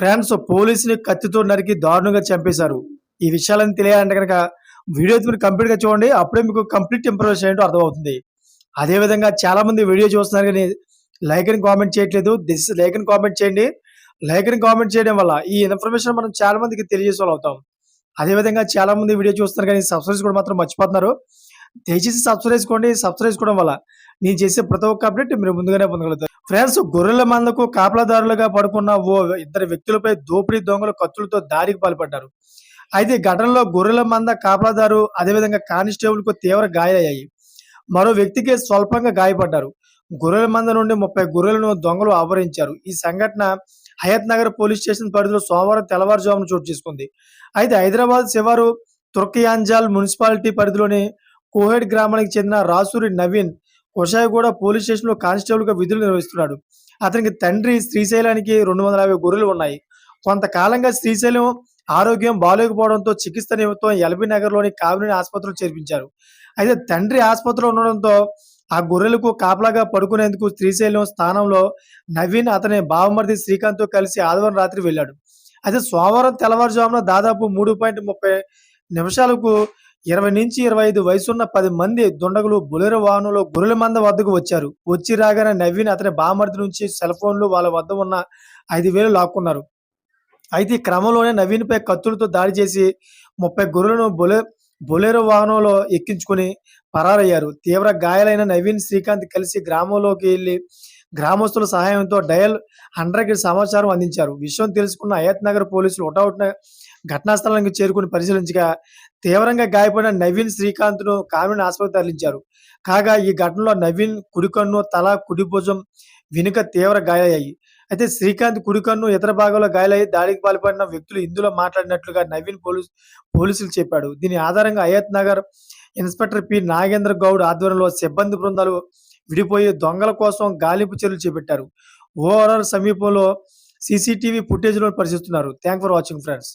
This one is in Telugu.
ఫ్రెండ్స్ పోలీసుని కత్తితో నరికి దారుణంగా చంపేశారు. ఈ విషయాలను తెలియాలంటే కనుక వీడియో మీరు కంప్లీట్గా చూడండి. అప్పుడే మీకు కంప్లీట్ ఇంప్రూవ్ ఏంటో అర్థమవుతుంది. అదే విధంగా వీడియో చూస్తున్నారు కానీ లైక్ అని కామెంట్ చేయట్లేదు. దిస్ లైక్ అని కామెంట్ చేయండి. లైక్ అని కామెంట్ చేయడం వల్ల ఈ ఇన్ఫర్మేషన్ మనం చాలా మందికి తెలియజేసే వాళ్ళు అవుతాం. అదే విధంగా వీడియో చూస్తున్నారు కానీ సబ్స్క్రైబ్స్ కూడా మాత్రం మర్చిపోతున్నారు. దయచేసి సబ్స్క్రైబ్ చేసుకోండి. సబ్స్క్రైబ్ చేసుకోవడం వల్ల నేను చేసే ప్రతి ఒక్క అప్డేట్ మీరు ముందుగానే పొందగలుగుతారు. ఫ్రెండ్స్ గొర్రెల మందకు కాపలాదారులుగా పడుకున్న ఓ ఇద్దరు వ్యక్తులపై దోపిడీ దొంగలు కత్తులతో దాడికి పాల్పడ్డారు. అయితే ఘటనలో గొర్రెల మంద కాపలాదారు అదేవిధంగా కానిస్టేబుల్కు తీవ్ర గాయాలయ్యాయి. మరో వ్యక్తికి స్వల్పంగా గాయపడ్డారు. గొర్రెల మంద నుండి ముప్పై గొర్రెలను దొంగలు ఆవరించారు. ఈ సంఘటన హయత్ నగర్ పోలీస్ స్టేషన్ పరిధిలో సోమవారం తెల్లవారుజామున చోటు చేసుకుంది. అయితే హైదరాబాద్ శివారు తుర్కయాంజాల్ మున్సిపాలిటీ పరిధిలోని కోహెడ్ గ్రామానికి చెందిన రాసూరి నవీన్ కొషాయిగూడ పోలీస్ స్టేషన్లో కానిస్టేబుల్గా విధులు నిర్వహిస్తున్నాడు. అతనికి తండ్రి శ్రీశైలానికి రెండు వందల యాభై గొర్రెలు ఉన్నాయి. కొంతకాలంగా శ్రీశైలం ఆరోగ్యం బాగోలేకపోవడంతో చికిత్స నిమిత్తం ఎల్బీ నగర్లోని కామినేని ఆసుపత్రిలో చేర్పించారు. అయితే తండ్రి ఆసుపత్రిలో ఉండడంతో ఆ గొర్రెలకు కాపలాగా పడుకునేందుకు శ్రీశైలం స్థానంలో నవీన్ అతని బావమరిది శ్రీకాంత్తో కలిసి ఆదివారం రాత్రి వెళ్ళాడు. అయితే సోమవారం తెల్లవారుజామున దాదాపు మూడు పాయింట్ ముప్పై నిమిషాలకు ఇరవై నుంచి ఇరవై ఐదు వయసున్న పది మంది దుండగులు బొలెరో వాహనంలో గొర్రెల మంద వద్దకు వచ్చారు. వచ్చి రాగానే నవీన్ అతని బామర్ది నుంచి సెల్ ఫోన్లు వాళ్ళ వద్ద ఉన్న ఐదు వేలు లాక్కున్నారు. అయితే ఈ క్రమంలోనే నవీన్పై కత్తులతో దాడి చేసి ముప్పై గొర్రెలను బొలే బొలెరో వాహనంలో ఎక్కించుకుని పరారయ్యారు. తీవ్ర గాయాలైన నవీన్ శ్రీకాంత్ కలిసి గ్రామంలోకి వెళ్ళి గ్రామస్తుల సహాయంతో డయల్ హండ్రెడ్కి సమాచారం అందించారు. విషయం తెలుసుకున్న అయత్ నగర్ పోలీసులు ఒటౌట్న ఘటనా స్థలానికి చేరుకుని పరిశీలించగా తీవ్రంగా గాయపడిన నవీన్ శ్రీకాంత్ను కామిని ఆసుపత్రి తరలించారు. కాగా ఈ ఘటనలో నవీన్ కుడికన్ను తల కుడి భుజం వెనుక తీవ్ర గాయాలయ్యాయి. అయితే శ్రీకాంత్ కుడికన్ను ఇతర భాగంలో గాయాలయ్యి దాడికి పాల్పడిన వ్యక్తులు ఇందులో మాట్లాడినట్లుగా నవీన్ పోలీసు పోలీసులు చెప్పాడు. దీని ఆధారంగా అయత్ నగర్ ఇన్స్పెక్టర్ పి. నాగేంద్ర గౌడ్ ఆధ్వర్యంలో సిబ్బంది బృందాలు విడిపోయి దొంగల కోసం గాలింపు చర్యలు చేపట్టారు. ఓఆర్ఆర్ సమీపంలో సీసీటీవీ ఫుటేజ్లో పరిశీలిస్తున్నారు. Thank for watching friends.